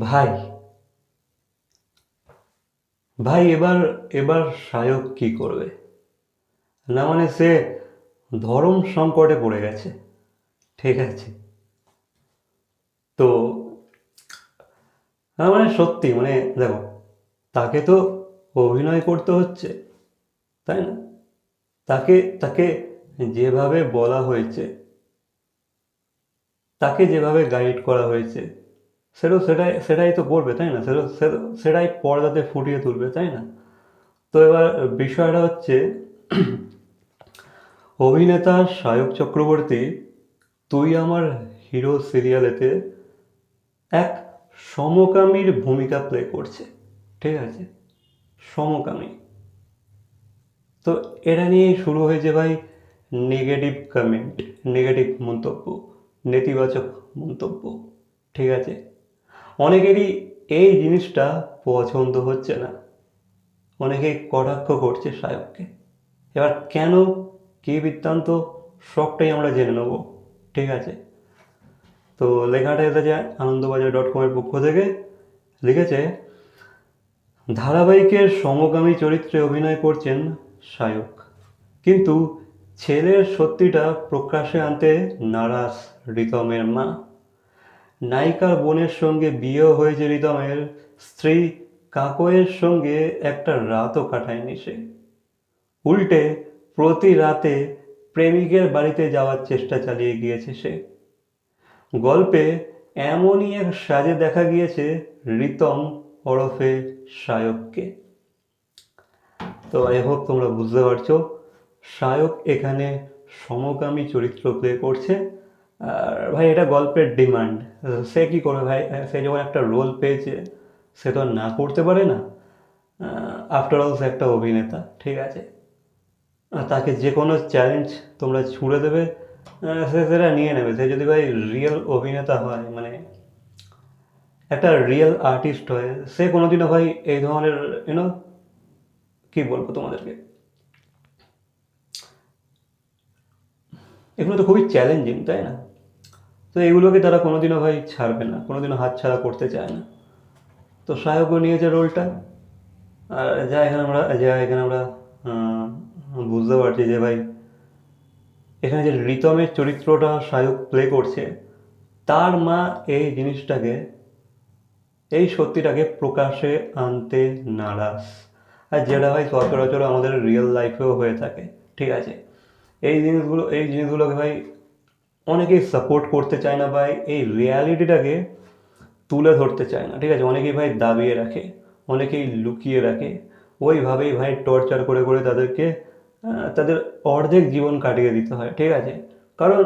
ভাই ভাই, এবার এবার সায়ক কি করবে? না মানে সে ধরম সংকটে পড়ে গেছে। ঠিক আছে। তো, না মানে সত্যি মানে দেখো, তাকে তো অভিনয় করতে হচ্ছে, তাই না? তাকে তাকে যেভাবে বলা হয়েছে তাকে যেভাবে গাইড করা হয়েছে সেটাও সেটাই সেটাই তো করবে, তাই না? সেটা সেটা- সেটাই পর্দাতে ফুটিয়ে তুলবে, তাই না? তো এবার বিষয়টা হচ্ছে, অভিনেতা সায়ক চক্রবর্তী, তুই আমার হিরো সিরিয়ালেতে এক সমকামীর ভূমিকা প্লে করছে, ঠিক আছে? সমকামী। তো এটা নিয়েই শুরু হয়েছে ভাই নেগেটিভ কমেন্ট নেগেটিভ মন্তব্য। নেতিবাচক মন্তব্য, ঠিক আছে? অনেকেরই এই জিনিসটা পছন্দ হচ্ছে না। অনেকেই কটাক্ষ করছে সায়ককে। এবার কেন কী বৃত্তান্ত সবটাই আমরা জেনে নেব, ঠিক আছে? তো লেখাটা এসেছে আনন্দবাজার ডট কমের পক্ষ থেকে। লিখেছে, ধারাবাহিকের সমগামী চরিত্রে অভিনয় করছেন সায়ক। কিন্তু ছেলের সত্যিটা প্রকাশ্যে আনতে নারাজ রিতমের মা। নায়িকার বোনের সঙ্গে বিয়ে হয়েছে রিতমের স্ত্রী কাকয়ের সঙ্গে একটা রাতও কাটায়নি সে। উল্টে প্রতি রাতে প্রেমিকের বাড়িতে যাওয়ার চেষ্টা চালিয়ে গিয়েছে সে। গল্পে এমনই এক সাজে দেখা গিয়েছে রিতম ওরফে সায়ককে। তো আই হোপ তোমরা বুঝতে পারছ। সায়ক এখানে সমকামী চরিত্র প্লে করছে। আর ভাই, এটা গল্পের ডিমান্ড সে কি করবে ভাই? সে যখন একটা রোল পেয়েছে, সে তো না করতে পারে না। আফটার অল সে একটা অভিনেতা, ঠিক আছে? তাকে যে কোনো চ্যালেঞ্জ তোমরা ছুঁড়ে দেবে সে সেটা নিয়ে নেবে। সে যদি ভাই রিয়েল অভিনেতা হয় মানে একটা রিয়েল আর্টিস্ট হয়, সে কোনোদিনও ভাই এই ধরনের ইউনো কী বলব তোমাদেরকে? এগুলো তো খুবই চ্যালেঞ্জিং তাই না? তো এগুলোকে তারা কোনোদিনও ভাই ছাড়বে না, কোনোদিনও হাতছাড়া করতে চায় না। তো সায়কও নিয়েছে রোলটা। আর যা এখানে আমরা, যা এখানে আমরা বুঝতে পারছি যে ভাই, এখানে যে রিতমের চরিত্রটা সায়ক প্লে করছে, তার মা এই জিনিসটাকে, এই সত্যিটাকে প্রকাশে আনতে নারাজ। আর যেটা ভাই সচরাচর আমাদের রিয়েল লাইফেও হয়ে থাকে, ঠিক আছে? এই জিনিসগুলো, এই জিনিসগুলোকে ভাই অনেকেই সাপোর্ট করতে চায় না ভাই এই রিয়ালিটিটাকে তুলে ধরতে চায় না, ঠিক আছে? অনেকেই ভাই দাবিয়ে রাখে, অনেকেই লুকিয়ে রাখে। ওইভাবেই ভাই টর্চার করে করে তাদেরকে তাদের অর্ধেক জীবন কাটিয়ে দিতে হয়, ঠিক আছে? কারণ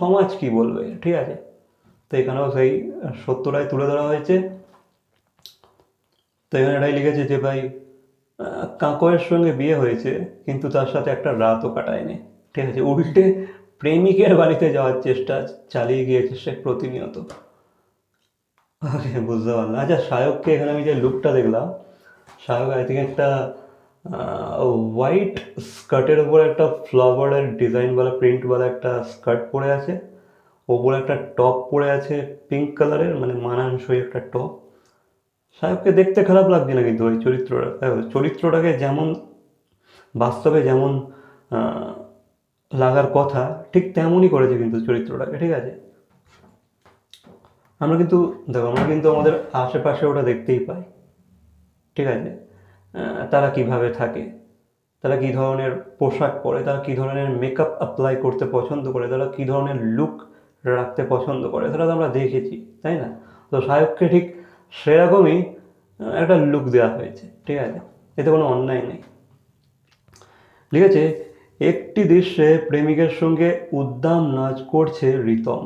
সমাজ কি বলবে, ঠিক আছে? তো এখানেও সেই সত্যটাই তুলে ধরা হয়েছে। তো এখানে এটাই লিখেছে যে ভাই কাকয়ের সঙ্গে বিয়ে হয়েছে, কিন্তু তার সাথে একটা রাতও কাটায়নি। ঠিক আছে, উল্টে প্রেমিকের বাড়িতে যাওয়ার চেষ্টা চালিয়ে গিয়েছে সে প্রতিনিয়ত। বুঝতে পারলাম। আচ্ছা সায়ককে এখানে আমি যে লুকটা দেখলাম, সায়ক আই থিঙ্ক একটা হোয়াইট স্কার্টের উপর একটা ফ্লাওয়ারের ডিজাইনওয়ালা প্রিন্টওয়ালা একটা স্কার্ট পরে আছে। ওপরে একটা টপ পরে আছে পিঙ্ক কালারের মানে মানানসই একটা টপ সাহেবকে দেখতে খারাপ লাগছে না কিন্তু ওই চরিত্রটা? চরিত্রটাকে যেমন, বাস্তবে যেমন লাগার কথা, ঠিক তেমনই করেছে কিন্তু চরিত্রটাকে, ঠিক আছে? আমরা কিন্তু, দেখো, আমরা কিন্তু আমাদের আশেপাশে ওটা দেখতেই পাই, ঠিক আছে? তারা কীভাবে থাকে, তারা কী ধরনের পোশাক পরে, তারা কী ধরনের মেকআপ অ্যাপ্লাই করতে পছন্দ করে, তারা কী ধরনের লুক রাখতে পছন্দ করে, সেটা তো আমরা দেখেছি, তাই না? তো সাহেবকে ঠিক সেরকমই একটা লুক দেওয়া হয়েছে, ঠিক আছে? এতে কোনো অন্যায় নেই। ঠিক আছে? একটি দৃশ্যে প্রেমিকের সঙ্গে উদ্দাম নাচ করছে রিতম।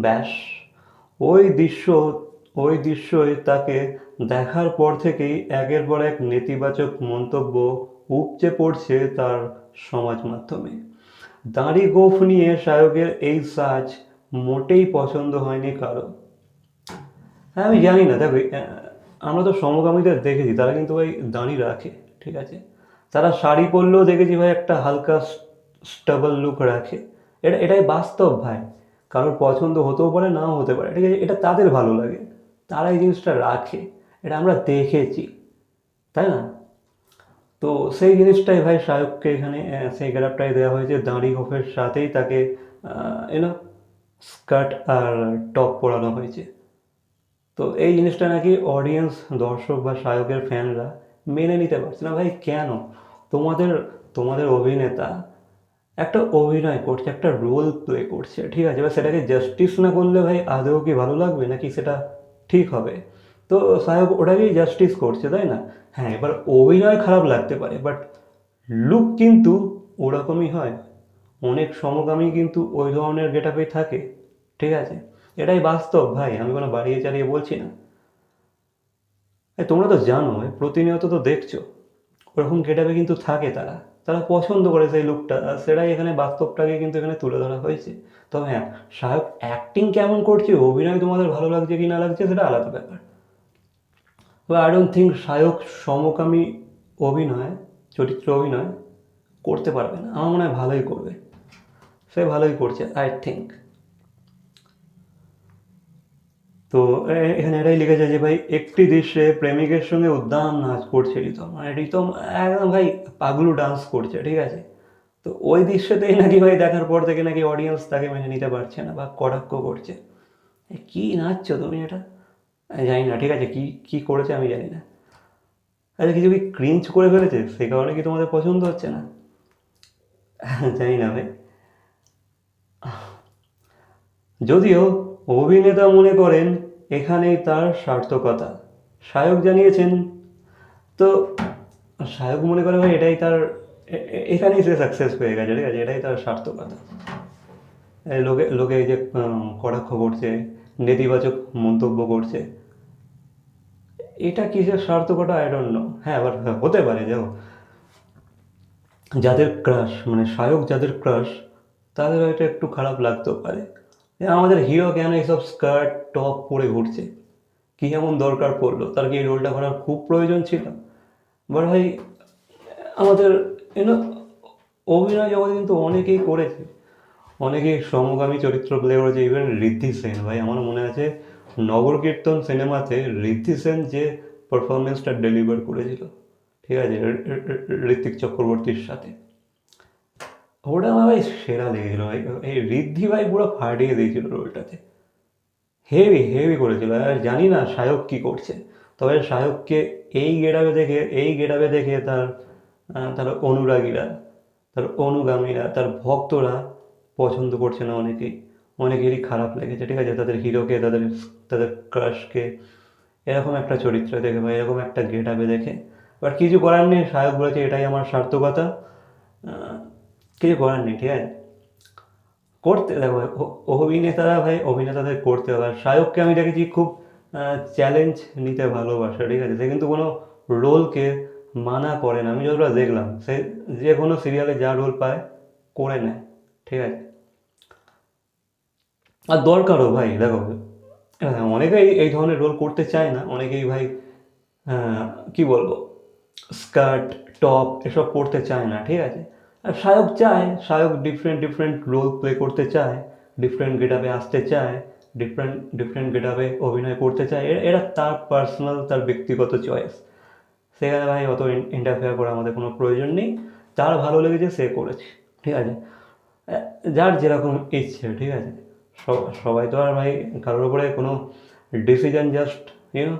ব্যাস, ওই দৃশ্য, ওই দৃশ্যই তাকে দেখার পর থেকেই একের পর এক নেতিবাচক মন্তব্য উপচে পড়ছে তার সমাজ মাধ্যমে। দাড়ি গোফ নিয়ে সায়কের এই সাজ মোটেই পছন্দ হয়নি কারও। হ্যাঁ আমি জানি না। দেখো আমরা তো সমকামীদের দেখেছি, তারা কিন্তু ভাই দাঁড়ি রাখে, ঠিক আছে? তারা শাড়ি পরলেও দেখেছি ভাই একটা হালকা স্টাবল লুক রাখে। এটা, এটাই বাস্তব ভাই। কারোর পছন্দ হতেও পারে, নাও হতে পারে, ঠিক আছে? এটা তাদের ভালো লাগে। তারা এই জিনিসটা রাখে, এটা আমরা দেখেছি, তাই না? তো সেই জিনিসটাই ভাই শাহরুখকে এখানে সেই গ্যারাপটাই দেওয়া হয়েছে। দাঁড়ি হোফের সাথেই তাকে এনো স্কার্ট আর টপ পরানো হয়েছে। তো এই জিনিসটা নাকি অডিয়েন্স দর্শক বা শায়কের ফ্যানরা মেনে নিতে পারছে না। ভাই, কেন? তোমাদের তোমাদের অভিনেতা একটা অভিনয় করছে, একটা রোল প্লে করছে, ঠিক আছে? এবার সেটাকে জাস্টিস না করলে ভাই, আদৌ কি ভালো লাগবে নাকি সেটা ঠিক হবে? তো সাহেব, ওটাকেই জাস্টিস করছে, তাই না? হ্যাঁ এবার অভিনয় খারাপ লাগতে পারে বাট লুক কিন্তু ওরকমই হয়। অনেক সমকামী কিন্তু ওই ধরনের গেট থাকে, ঠিক আছে? এটাই বাস্তব, ভাই। আমি কোনো বাড়িয়ে চালিয়ে বলছি না। তোমরা তো জানো প্রতিনিয়ত তো দেখছ। ওরকম গেটাপে কিন্তু থাকে তারা। তারা পছন্দ করে সেই লুকটা সেটাই এখানে বাস্তবটাকে কিন্তু এখানে তুলে ধরা হয়েছে। তবে হ্যাঁ সাহেব অ্যাক্টিং কেমন করছে, অভিনয় তোমাদের ভালো লাগছে কি না লাগছে, সেটা আলাদা ব্যাপার। বা আই ডোন্ট থিঙ্ক সায়ক সমকামী অভিনয়, চরিত্র অভিনয় করতে পারবে না। আমার মনে হয় ভালোই করবে। সে ভালোই করছে আই থিঙ্ক তো এখানে এটাই লিখেছে যে, ভাই, একটি দৃশ্যে প্রেমিকের সঙ্গে উদ্দাম নাচ করছে রিতম। মানে রিতম একদম, ভাই, পাগলু ডান্স করছে, ঠিক আছে? তো ওই দৃশ্যতেই নাকি, ভাই, দেখার পর থেকে নাকি অডিয়েন্স তাকে মেনে নিতে পারছে না বা কটাক্ষ করছে। কি নাচছো তুমি এটা? জানি না, ঠিক আছে, কি কি করেছে আমি জানি না। আচ্ছা কিছু কি ক্রিঞ্চ করে ফেলেছে? সে কারণে কি তোমাদের পছন্দ হচ্ছে না? জানি না, ভাই। যদিও অভিনেতা মনে করেন এখানেই তার সার্থকতা। সায়ক জানিয়েছেন, তো সায়ক মনে করে ভাই এটাই তার এখানেই সে সাকসেস হয়ে গেছে, ঠিক আছে? এটাই তার সার্থকতা। লোকে লোকে এই যে কটাক্ষ করছে নেতিবাচক মন্তব্য করছে, এটা কিসের সার্থকতা? আই ডোন্ট নো হ্যাঁ আবার হতে পারে দেখো যাদের ক্রাশ মানে শায়ক যাদের ক্রাশ তাদের হয়তো একটু খারাপ লাগতেও পারে। আমাদের হিরো কেন এইসব স্কার্ট টপ পরে ঘুরছে? কি এমন দরকার পড়ল? তার কি এই রোলটা করার খুব প্রয়োজন ছিল? বাট ভাই, আমাদের এনো অভিনয় জগতে কিন্তু অনেকেই করেছে। অনেকেই সমগামী চরিত্র প্লে করেছে। ইভেন ঋদ্ধি সেন, ভাই, আমার মনে আছে নগর কীর্তন সিনেমাতে ঋদ্ধি সেন যে পারফরমেন্সটা ডেলিভার করেছিল। ঠিক আছে ঋত্বিক চক্রবর্তীর সাথে। ওটা আমার ভাই সেরা লেগেছিল ভাই। এই ঋদ্ধি ভাই পুরো ফাটিয়ে দিয়েছিল রোলটাতে। হেভি হেভি করেছিল। আর জানি না শায়ক কি করছে। তবে শায়ককে এই গেটাবে দেখে, এই গেটাবে দেখে তার তার অনুরাগীরা, তার অনুগামীরা, তার ভক্তরা পছন্দ করছে না অনেকেই। অনেকেরই খারাপ লেগেছে, ঠিক আছে? তাদের হিরোকে, তাদের তাদের ক্রাশকে এরকম একটা চরিত্র দেখে বা এরকম একটা গেটাবে দেখে। বাট কিছু করার নেই শায়ক বলেছে, এটাই আমার সার্থকতা। কিছু করার নেই ঠিক আছে? করতে দেখো অভিনেতারা ভাই অভিনেতাদের করতে হবে। আর শায়ককে আমি দেখেছি খুব চ্যালেঞ্জ নিতে ভালোবাসে ঠিক আছে? সে কিন্তু কোনো রোলকে মানা করে না। আমি যতটা দেখলাম সে যে কোনো সিরিয়ালে যা রোল পায় করে নেয় ঠিক আছে? আর দরকারও ভাই দেখো হ্যাঁ, অনেকেই এই ধরনের রোল করতে চায় না। অনেকেই ভাই কি বলব? স্কার্ট টপ এসব পরতে চায় না ঠিক আছে? শায়ক চায় Sayak different different role play করতে চায় ডিফারেন্ট গেটাপে আসতে চায় ডিফারেন্ট ডিফারেন্ট গেটাপে অভিনয় করতে চায়। এটা তার পার্সোনাল তার ব্যক্তিগত চয়েস সেখানে ভাই, অত ইন্টারফেয়ার করা আমাদের কোনো প্রয়োজন নেই। তার ভালো লেগেছে, সে করেছে। ঠিক আছে? যার যেরকম ইচ্ছে, ঠিক আছে? সব- সবাই তো আর ভাই কারোর উপরে কোনো ডিসিশন জাস্ট ইউনো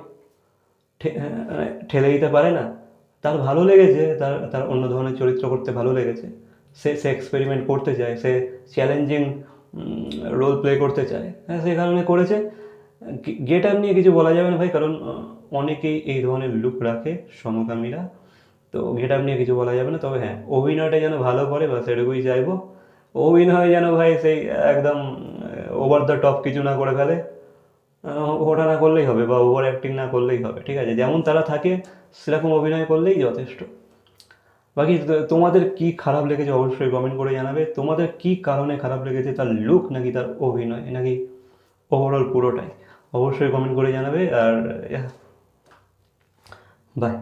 ঠেলে দিতে পারে না। তার ভালো লেগেছে, তার তার অন্য ধরনের চরিত্র করতে ভালো লেগেছে। সে সে এক্সপেরিমেন্ট করতে চায়, সে চ্যালেঞ্জিং রোল প্লে করতে চায়। হ্যাঁ সেই কারণে করেছে। গেট আপ নিয়ে কিছু বলা যাবে না ভাই, কারণ অনেকেই এই ধরনের লুক রাখে সমকামীরা। তো গেট আপ নিয়ে কিছু বলা যাবে না, তবে হ্যাঁ অভিনয়টা যেন ভালো করে বা সেটুকুই চাইব। অভিনয় যেন ভাই সেই একদম ওভার দ্য টপ কিছু না করে ফেলে। ওটা না করলেই হবে বা ওভার অ্যাক্টিং না করলেই হবে, ঠিক আছে? যেমন তারা থাকে, সেরকম অভিনয় করলেই যথেষ্ট। বাকি তোমাদের কি খারাপ লেগেছে অবশ্যই কমেন্ট করে জানাবে। তোমাদের কি কারণে খারাপ লেগেছে, তার লুক নাকি তার অভিনয়, নাকি ওভারঅল পুরোটাই? অবশ্যই কমেন্ট করে জানাবে, আর বাই